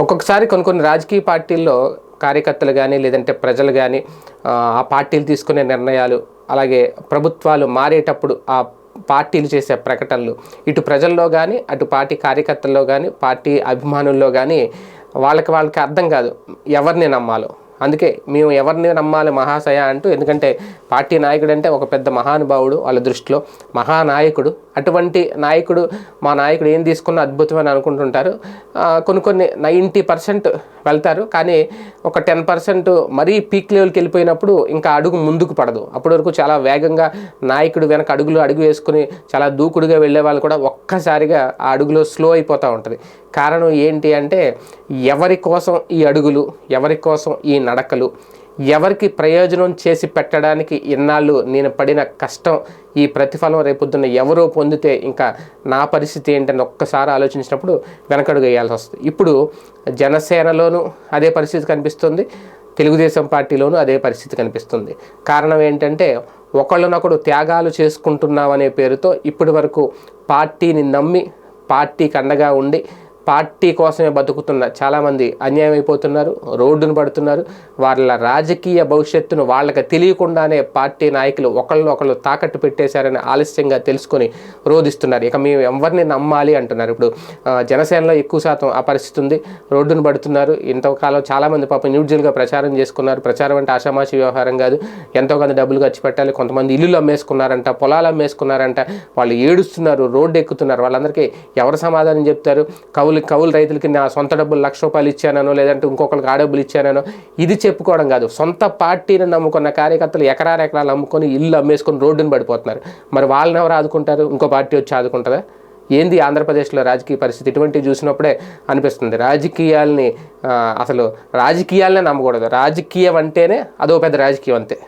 ఒక్కొక్కసారి కొన్ని కొన్ని రాజకీయ పార్టీల్లో కార్యకర్తలు కానీ లేదంటే ప్రజలు కానీ ఆ పార్టీలు తీసుకునే నిర్ణయాలు అలాగే ప్రభుత్వాలు మారేటప్పుడు ఆ పార్టీలు చేసే ప్రకటనలు ఇటు ప్రజల్లో కానీ అటు పార్టీ కార్యకర్తల్లో కానీ పార్టీ అభిమానుల్లో కానీ వాళ్ళకి వాళ్ళకి అర్థం కాదు. ఎవరిని నమ్మాలో? అందుకే మేము ఎవరిని నమ్మాలి మహాశయ అంటూ ఎందుకంటే పార్టీ నాయకుడు అంటే ఒక పెద్ద మహానుభావుడు వాళ్ళ దృష్టిలో. మహానాయకుడు అటువంటి నాయకుడు మా నాయకుడు ఏం తీసుకున్న అద్భుతమని అనుకుంటుంటారు. కొన్ని కొన్ని నైంటీ పర్సెంట్ వెళ్తారు కానీ ఒక టెన్ పర్సెంట్ మరీ పీక్ లెవెల్కి వెళ్ళిపోయినప్పుడు ఇంకా అడుగు ముందుకు పడదు. అప్పటి వరకు చాలా వేగంగా నాయకుడు వెనక అడుగులు అడుగు వేసుకుని చాలా దూకుడుగా వెళ్ళే వాళ్ళు కూడా ఒక్కసారిగా ఆ అడుగులో స్లో అయిపోతూ ఉంటుంది. కారణం ఏంటి అంటే ఎవరి కోసం ఈ అడుగులు ఎవరి కోసం ఈ నడకలు ఎవరికి ప్రయోజనం చేసి పెట్టడానికి ఇన్నాళ్ళు నేను పడిన కష్టం ఈ ప్రతిఫలం రేపొద్దున్న ఎవరో పొందితే ఇంకా నా పరిస్థితి ఏంటని ఒక్కసారి ఆలోచించినప్పుడు వెనకడుగు వేయాల్సి వస్తుంది. ఇప్పుడు జనసేనలోనూ అదే పరిస్థితి కనిపిస్తుంది తెలుగుదేశం పార్టీలోనూ అదే పరిస్థితి కనిపిస్తుంది. కారణం ఏంటంటే ఒకళ్ళనొకడు త్యాగాలు చేసుకుంటున్నామనే పేరుతో ఇప్పటి వరకు పార్టీని నమ్మి పార్టీకి అండగా ఉండి పార్టీ కోసమే బతుకుతున్న చాలామంది అన్యాయం అయిపోతున్నారు రోడ్డును పడుతున్నారు. వాళ్ళ రాజకీయ భవిష్యత్తును వాళ్ళకి తెలియకుండానే పార్టీ నాయకులు ఒకళ్ళు ఒకళ్ళు తాకట్టు పెట్టేశారని ఆలస్యంగా తెలుసుకొని రోధిస్తున్నారు. ఇక మేము ఎవరిని నమ్మాలి అంటున్నారు. ఇప్పుడు జనసేనలో ఎక్కువ శాతం ఆ పరిస్థితి ఉంది. రోడ్డును పడుతున్నారు. ఇంతకాలం చాలామంది పాపం న్యూట్రల్గా ప్రచారం చేసుకున్నారు. ప్రచారం అంటే ఆషామాషి వ్యవహారం కాదు. ఎంతో కొంత డబ్బులు ఖర్చు పెట్టాలి. కొంతమంది ఇల్లులు అమ్మేసుకున్నారంట పొలాలు అమ్మేసుకున్నారంట. వాళ్ళు ఏడుస్తున్నారు రోడ్డు ఎక్కుతున్నారు. వాళ్ళందరికీ ఎవరు సమాధానం చెప్తారు? కవులు కౌలు రైతులకి నా సొంత డబ్బులు లక్ష రూపాయలు ఇచ్చానో లేదంటే ఇంకొకరికి ఆ డబ్బులు ఇచ్చానో ఇది చెప్పుకోవడం కాదు. సొంత పార్టీని నమ్ముకున్న కార్యకర్తలు ఎకరాలు ఎకరాలు అమ్ముకొని ఇల్లు అమ్మేసుకొని రోడ్డును పడిపోతున్నారు. మరి వాళ్ళని ఎవరు ఆదుకుంటారు? ఇంకో పార్టీ వచ్చి ఆదుకుంటుందా? ఏంది ఆంధ్రప్రదేశ్లో రాజకీయ పరిస్థితి? ఇటువంటివి చూసినప్పుడే అనిపిస్తుంది. రాజకీయాల్ని అసలు రాజకీయాలనే నమ్మకూడదు. రాజకీయం అంటేనే అదో పెద్ద రాజకీయం అంతే.